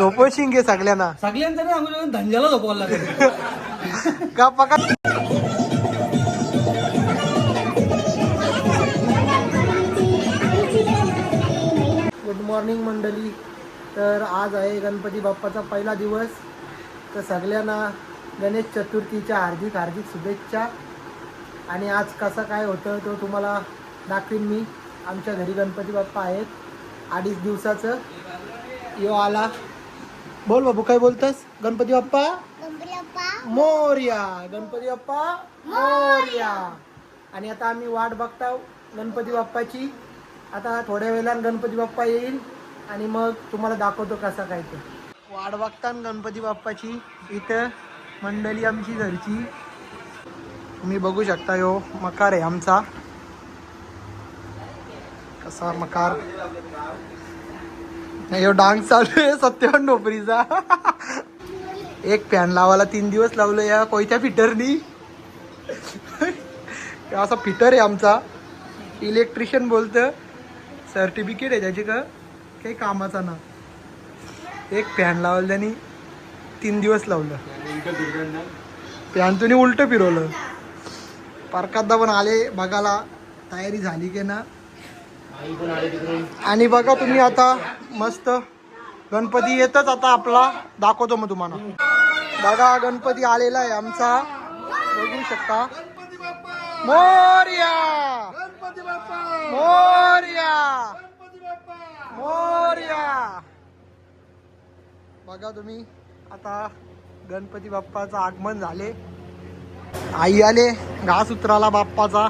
झोपवशील घे सगळ्यांना. सगळ्यांचं नाही धंद्याला झोपवायला लागेल. का पका गुड मॉर्निंग मंडळी. तर आज आहे गणपती बाप्पाचा पहिला दिवस. तर सगळ्यांना गणेश चतुर्थीच्या हार्दिक हार्दिक शुभेच्छा. आणि आज कसं काय होतं तो तुम्हाला दाखवीन मी. आमच्या घरी गणपती बाप्पा आहेत. अडीच दिवसाचं. यो आला. बोल बाबू काय बोलतस? गणपती बाप्पा? मोर्या. गणपती बाप्पा मोर्या. आणि आता आम्ही वाट बघताव गणपती बाप्पाची. आता थोड्या वेळानं गणपती बाप्पा येईल आणि मग तुम्हाला दाखवतो कसा काय ते. वाट बघता गणपती बाप्पाची इथं मंडळी आमची घरची. तुम्ही बघू शकता यो मकार आहे आमचा. कसा मकार. नाही यो डान्स चालू आहे सत्यवान नोकरीचा. एक फॅन लावायला तीन दिवस लावलं या कोयत्या फिटरनी. असा फिटर आहे आमचा. इलेक्ट्रिशियन बोलतं. सर्टिफिकेट आहे त्याची का? काही कामाचा ना. एक फॅन लावलं त्यांनी तीन दिवस लावलं. फॅन तुम्ही उलट फिरवलं. पार्कातदा पण आले बघायला. तयारी झाली की ना. आणि बघा तुम्ही आता मस्त गणपती येतच आता आपला. दाखवतो मग तुम्हाला. बघा गणपती आलेला आहे आमचा. बघू शकता. मोर्या! मोर्या! मोर्या! बघा तुम्ही आता गणपती बाप्पाचं आगमन झाले. आई आले घास उतराला बाप्पाचा.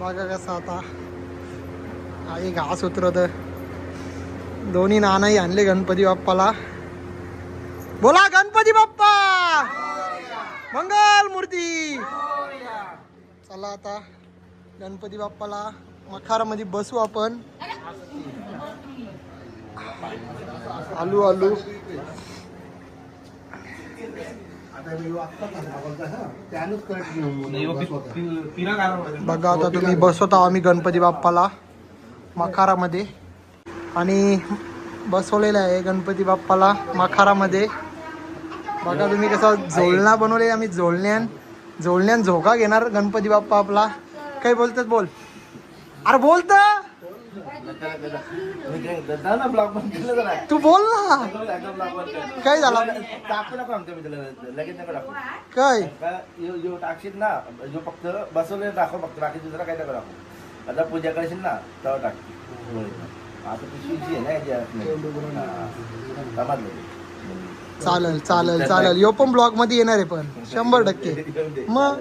बघा कसा आता. आई घास उतरत दोन्ही नानाही आणले गणपती बाप्पाला. बोला गणपती बाप्पा! मंगल मूर्ती! चला आता गणपती बाप्पाला मखारामध्ये बसू आपण. आलू आलू. बघा आता तुम्ही बसवत आम्ही गणपती बाप्पाला. मखारामध्ये. आणि बसवलेलं आहे गणपती बाप्पाला मखारामध्ये. बघा तुम्ही कसा झोलणा बनवले आम्ही झोलण्यान. झोलण्यान झोका घेणार गणपती बाप्पा आपला. काय बोलतात बोल. अरे बोलत तू बोल ना. काय झाला? काय? टाकशील ना. जो फक्त बसवले दाखव फक्त. बाकी दुसरा काय नका दाखव. आता पूजा करशील ना तेव्हा टाक आता पिशवीची आहे ना याची समजलं चालेल चालेल चालेल. यो पण ब्लॉगमध्ये येणार आहे पण. शंभर टक्के. मग?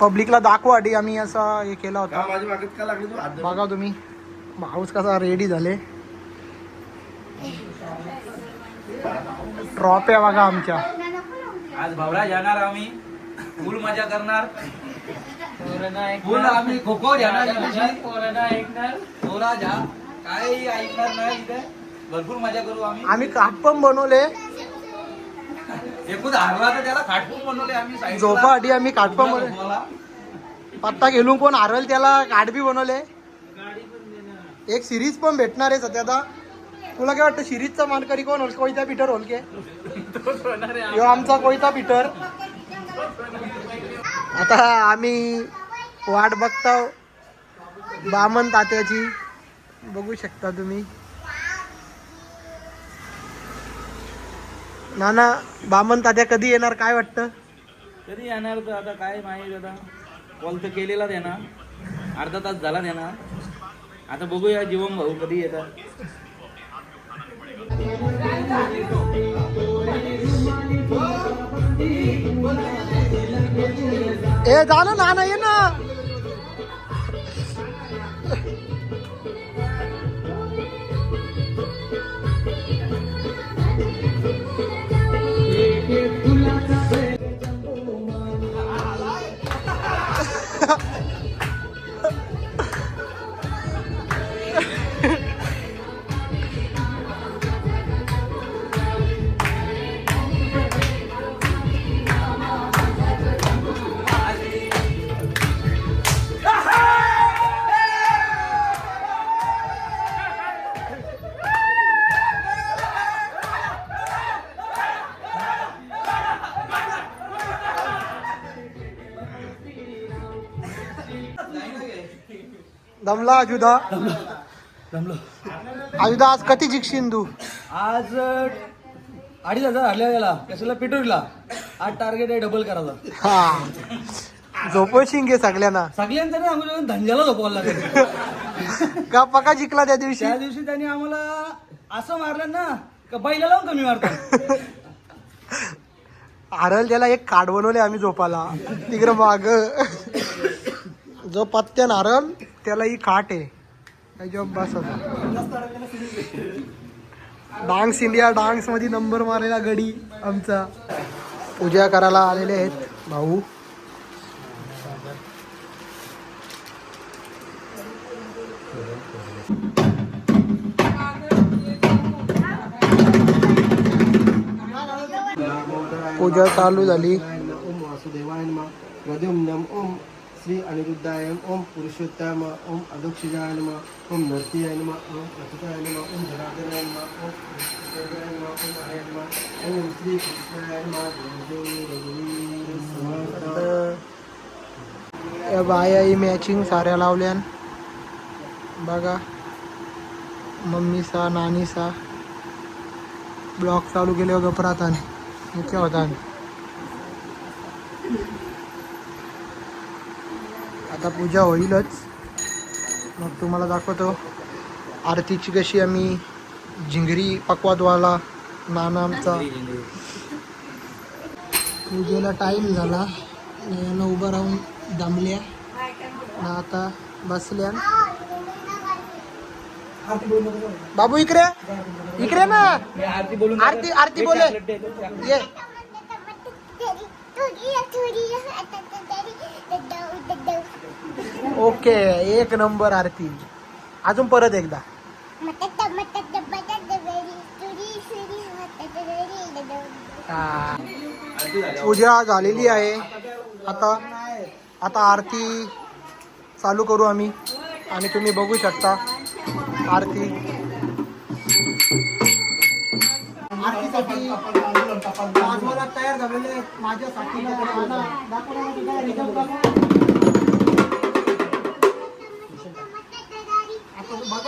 पब्लिकला दाखवासाठी आम्ही असा हे केला होता. बघा तुम्ही. हाऊस कसा रेडी झाले. ट्रॉफ्या बघा आमच्या. आज भावडा जाणार आम्ही. फुल मजा करणार. फुल आम्ही खो जा. काही ऐकणार नाही इथे. भरपूर मजा करू आम्ही. आम्ही काट पण बनवले. एकूण हारला तर त्याला बनवले आम्ही ला. झोपासाठी आम्ही काट पण बनवले. पत्ता घेऊन कोण हरल त्याला कार्ड बी बनवले. एक सिरीज पण भेटणार आहे सध्या तुला काय वाटतं सिरीजचा मानकरी कोण होल कोयता पीटर होलके आमचा कोयता पीटर. आता आम्ही वाट बघताव बामन तात्याची. बघू शकता तुम्ही. नाना बामन तात्या कधी येणार? काय वाटतं? कधी येणार तर आता काय माहिती आता? कॉल तर केलेला देणार अर्धा तास झाला देणार आता बघूया जीवन भाऊ कधी येतात. ए झालं ना ये ना. दमला अजुदा. जमलो अजुदा आज कधी जिंकशील तू? आज अडीच हजार हरल्या गेला. कशाला पेट्रोलला आज टार्गेट आहे डबल करायचा हा. झोपवशील घे सगळ्यांना. सगळ्यांचं नाही आम्हाला धंद्याला झोपावं लागेल. का पका जिंकला त्या दिवशी? त्या दिवशी त्यांनी आम्हाला असं मारलं ना का बैला लावून कमी मारतात. हरल त्याला एक कार्ड बनवले आम्ही झोपाला तिकडं माग. जो पत्त्यान हरल त्याला ही खाट आहे. त्याच्यावर बस होता डान्स इंडिया डान्समध्ये नंबर मारलेला गडी आमचा. पूजा करायला आलेले आहेत भाऊ. पूजा चालू झाली. ओम वासुदेवाय ओम श्री अनिरुद्धाय ओम पुरुषोत्तम ओम अदक्षिणाय नम। ओम नरसिंहाय नम। ओम अच्युताय नम। ओम जनार्दनाय नम। ओम ओम हरे नम। ओम श्री कृष्णाय नम बाया ही मॅचिंग साऱ्या लावल्यान बघा मम्मीचा नानीचा ब्लॉग चालू केले गपरातान मुख्य होतान आता पूजा होईलच. मग तुम्हाला दाखवतो. आरतीची कशी आम्ही झिंगरी पकवादवाला नाना आमचा पूजेला टाईम झाला. याला उभं राहून दमल्या. आता बसल्या. बाबू इकडे. इकडे ना. आरती आरती बोले ये. ओके एक नंबर आरती. अजून परत एकदा. पूजा झालेली आहे. आता आता आरती चालू करू आम्ही. आणि तुम्ही बघू शकता आरती. आरतीसाठी तयार झालेले माझ्यासाठी.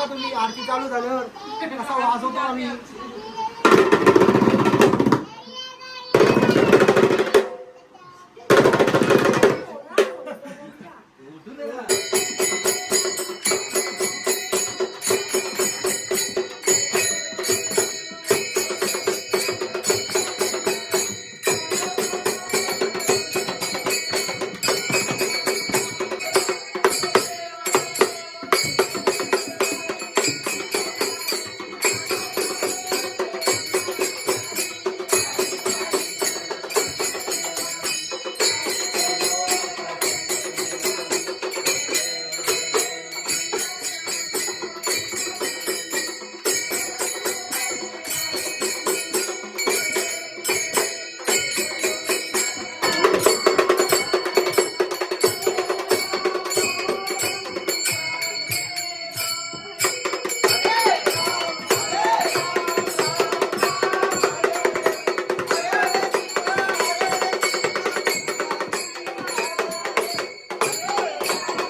तुम्ही आरती चालू झाल्यावर कसा वाजवतो आम्ही.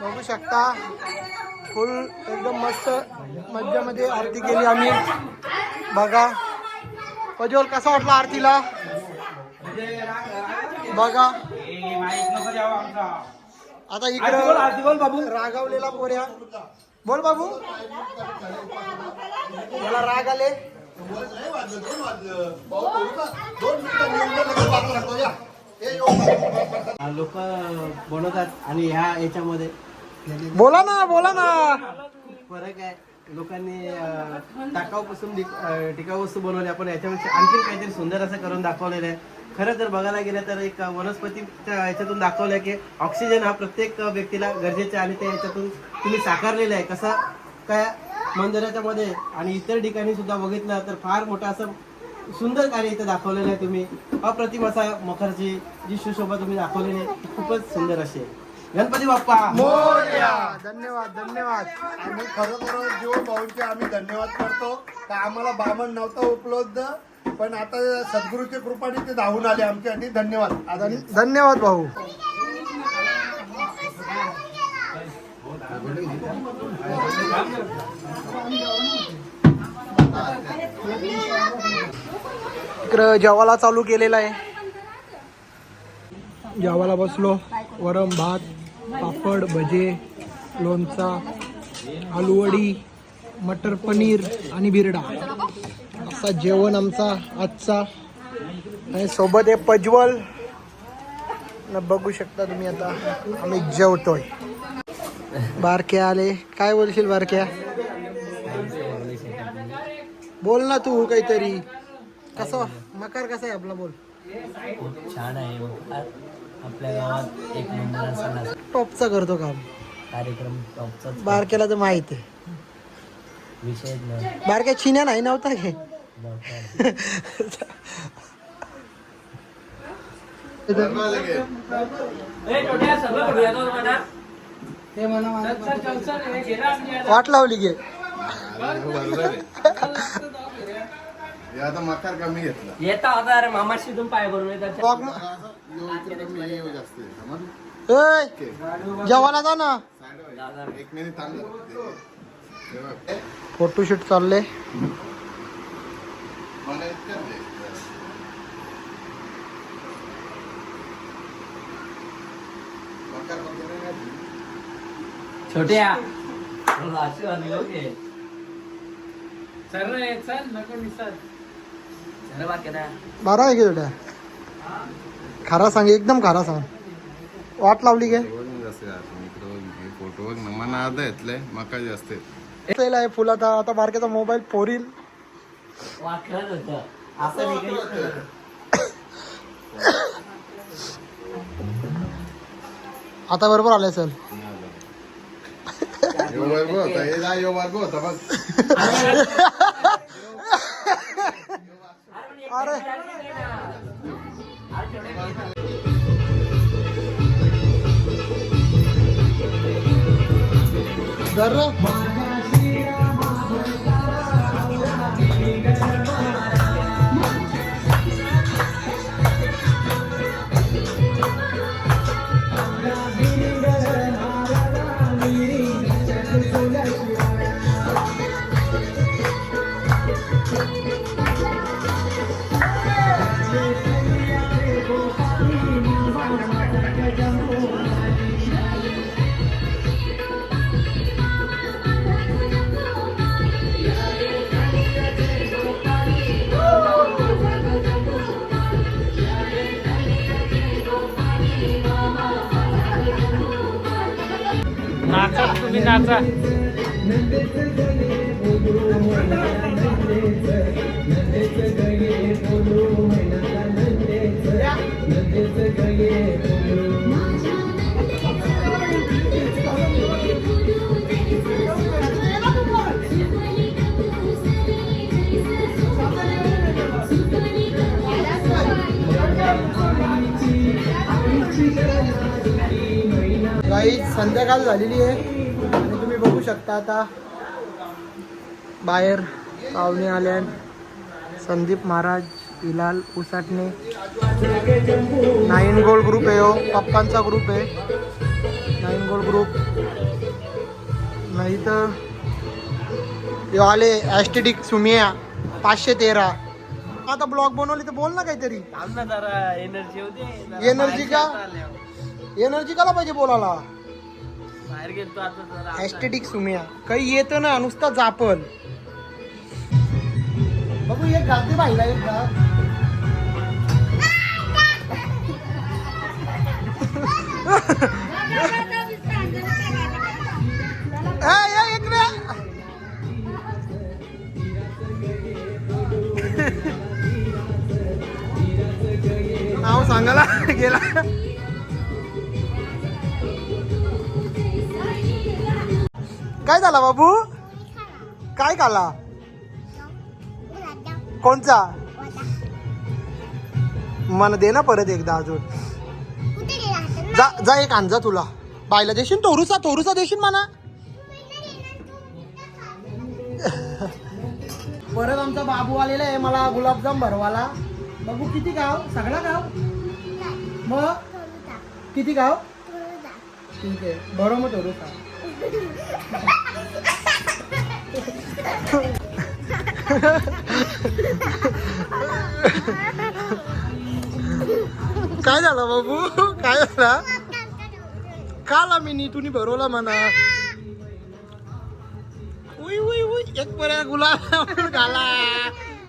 बघू शकता. फुल एकदम मस्त मज्जामध्ये आरती केली आम्ही. बघा. प्रज्वल कसा वाटला आरतीला? बघा. आता इकडं बाबू. रागावलेला पोऱ्या. बोल बाबू. मला राग आले. लोक बनवतात आणि ह्या याच्यामध्ये बोला ना बोला ना. फरक आहे. लोकांनी अं, टाकाऊपासून टिकाऊ वस्तू बनवल्या पण याच्यापेक्षा आणखी काहीतरी सुंदर असं करून दाखवलेलं आहे. खरं जर बघायला गेलं तर एक वनस्पतीच्या याच्यातून दाखवलं की ऑक्सिजन हा प्रत्येक व्यक्तीला गरजेचा आणि त्या याच्यातून तुम्ही साकारलेलं आहे. कसं काय मंदिराच्या मध्ये आणि इतर ठिकाणी सुद्धा बघितलं तर फार मोठं असं सुंदर कार्य इथं दाखवलेलं आहे तुम्ही. अप्रतिम असा मुखर्जी जी सुशोभा तुम्ही दाखवलेली आहे ती खूपच सुंदर अशी आहे. गणपती बाप्पा. मोरया. धन्यवाद धन्यवाद. आणि खरोखर जीवन भाऊंचे आम्ही धन्यवाद करतो. का आम्हाला बामण नव्हतं उपलब्ध पण आता सद्गुरूच्या कृपाने ते धावून आले आमच्यासाठी धन्यवाद. धन- धन्यवाद भाऊ. इकडं जेवायला चालू केलेला आहे. जेवायला बसलो वरम भात. पापड भजे लोणचा आलूवडी मटर पनीर आणि बिरडा. असा जेवण आमचा आजचा. आणि सोबत आहे पजवल. न बघू शकता तुम्ही आता आम्ही जेवतोय. बारक्या आले. काय बोलशील बारक्या? बोल ना तू काहीतरी. कसं? मकार कसा आहे आपला बोल? छान आहे. आपल्या गावात एक नंबर असा टॉपचा करतो काम. कार्यक्रम टॉपचाच बारक्याला तर माहीत आहे. विषय न- बारक्या चिन्या नाही नव्हता घे नव्हता. वाट लावली आता मकार कमी घेतला. येता होता अरे मामाशी तुम्ही पाय भरून येतात Vlog म- ए, जेवायला जा ना. एक मिनिट फोटोशूट चालले छोट्या. आशीर्वाद लोक आहे. चल बाकी ना. बारा आहे की बेटा? खारा सांग एकदम खारा सांग. वाट लावली घे फोटो मना अर्धा येतले मका जास्त आहे फुल आता आता बारक्याचा मोबाईल फोरील निघायचं. आता बरोबर आलाय सर वर्ग होता वर्ग होता बघ काही संध्याकाळ झालेली आहे. शकता आता. बाहेर पाहुणे आल्या Sandeep Maharaj Hilal Usatne. Nine gold group आहे हो. पप्पांचा ग्रुप आहे. Nine gold group. नाही तर हे आले ॲस्टेटिक सुमिया पाचशे तेरा. आता ब्लॉग बनवली तर बोल ना काहीतरी. एनर्जी होते जरा एनर्जी का? आल्यावर. एनर्जी काला पाहिजे बोलायला? बाहेर गेलतो आता जरा सुमिया. काही येतो ना नुसता जापल बघू एक गाते पाहिला एक गा ए, नाव सांगायला गेला. काय झाला बाबू? काय खाला? कोणचा? मला दे ना परत एकदा अजून. जा जा एक आणजा तुला. बायला देशील? तोरूचा तोरूचा देशील म्हणा. परत आमचा बाबू आलेला आहे मला गुलाबजाम भरवाला. बघू किती गाव सगळा गाव मग? किती गाव ठीक आहे भरो मग तोरूचा काय झालं बाबू? काय झाला? काला मिनी? तुम्ही भरवला म्हणा. उई उई उई. एक पर्या गुलाब घाला.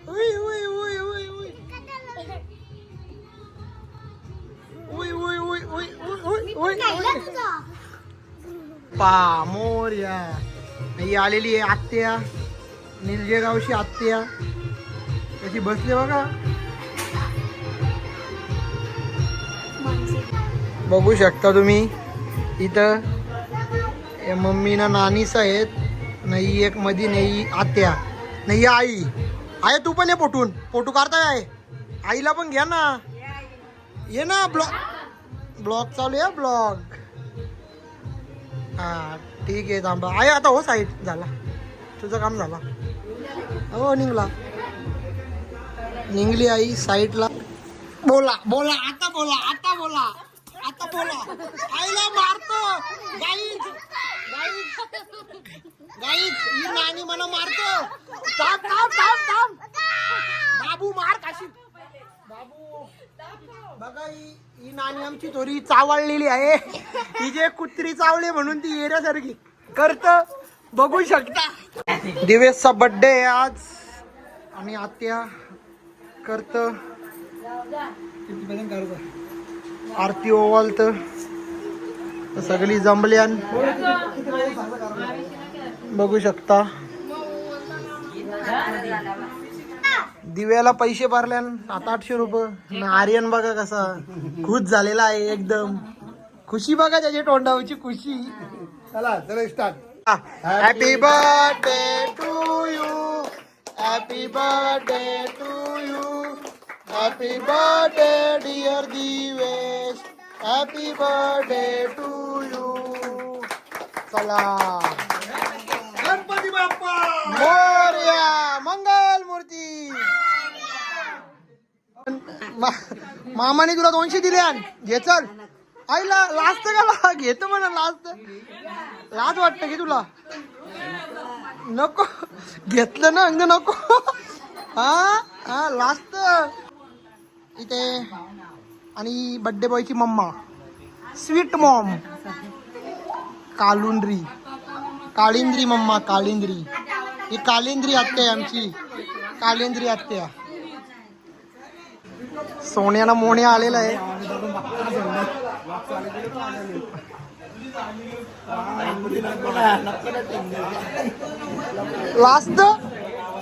उई उई. पा मोर्या ही आलेली आहे आत्या. निलजेगावची आत्या. कशी बसली बघा. बघू शकता तुम्ही. इथं मम्मी ना नानीस आहेत. नाही एक मधी नाही आत्या. नाही आई. आहे तू पण ये पोटून. पोटू काढताय आहे आईला पण घ्या ना. ये ना ब्लॉग ब्लॉग चालू आहे ब्लॉग. हा ठीक आहे थांबा. आहे आता हो साईट झाला. तुझं काम झाला. हो निघला. निघली आई साईटला. बोला बोला आता बोला आता बोला. आता बोला. आईला मारतो. गाईच गाईच गाईच ही मला मारतो. थांब थांब थांब थांब. बाबू मार काशी बघा ही ही नानी आमची थोडी चावळलेली आहे. ही जे कुत्री चावली म्हणून ती येण्यासारखी करत बघू शकता. दिवेशचा बर्थडे आहे आज. आणि आत्या करत आरती ओवाल तर सगळी जमल्यान बघू शकता. दिव्याला पैसे भरल्यान सात आठशे रुपये. आणि आर्यन बघा कसा खुश झालेला आहे एकदम. खुशी बघा त्याच्या तोंडावरची खुशी. चला चला start happy birthday to you happy birthday to you happy birthday dear Divesh happy birthday to you चला. गणपती बाप्पा! मोर्या मंगल मूर्ती. मा- मामाने तुला दोनशे दिले आण. घे चल. आईला लास्ट का घेतो म्हणा लास्ट. लाज वाटतं की तुला. नको. घेतलं ना अंग नको. हा? हा लास्ट. इथे. आणि birthday बॉयची mamma. Sweet mom Kalundri. Kalindri mamma Kalindri. ही कालिंद्री आत्या आहे आमची. कालिंद्री आत्या. सोन्याला मोन्या आलेला आहे. लास्ट.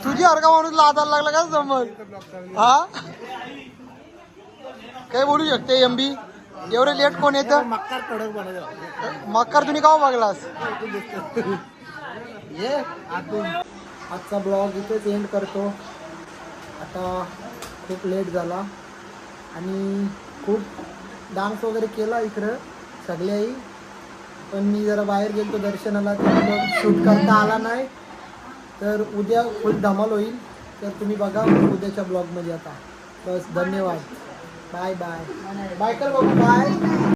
तुझी अर्गा माणूस लादायला लागला का समज हा? काय बोलू शकते एमबी एवढे लेट कोण येतं? मक्कार मकर तुम्ही का बघलास ये आजचा ब्लॉग इथेच एंड करतो. आता खूप लेट झाला. आणि खूप डान्स वगैरे केला इकडं सगळ्याही पण मी जरा बाहेर गेलो दर्शनाला तर शूट करता आला नाही. तर उद्या फुल धमाल होईल. तर तुम्ही बघा उद्याच्या ब्लॉगमध्ये आता. बस धन्यवाद. बाय बाय बाय कर बाबू बाय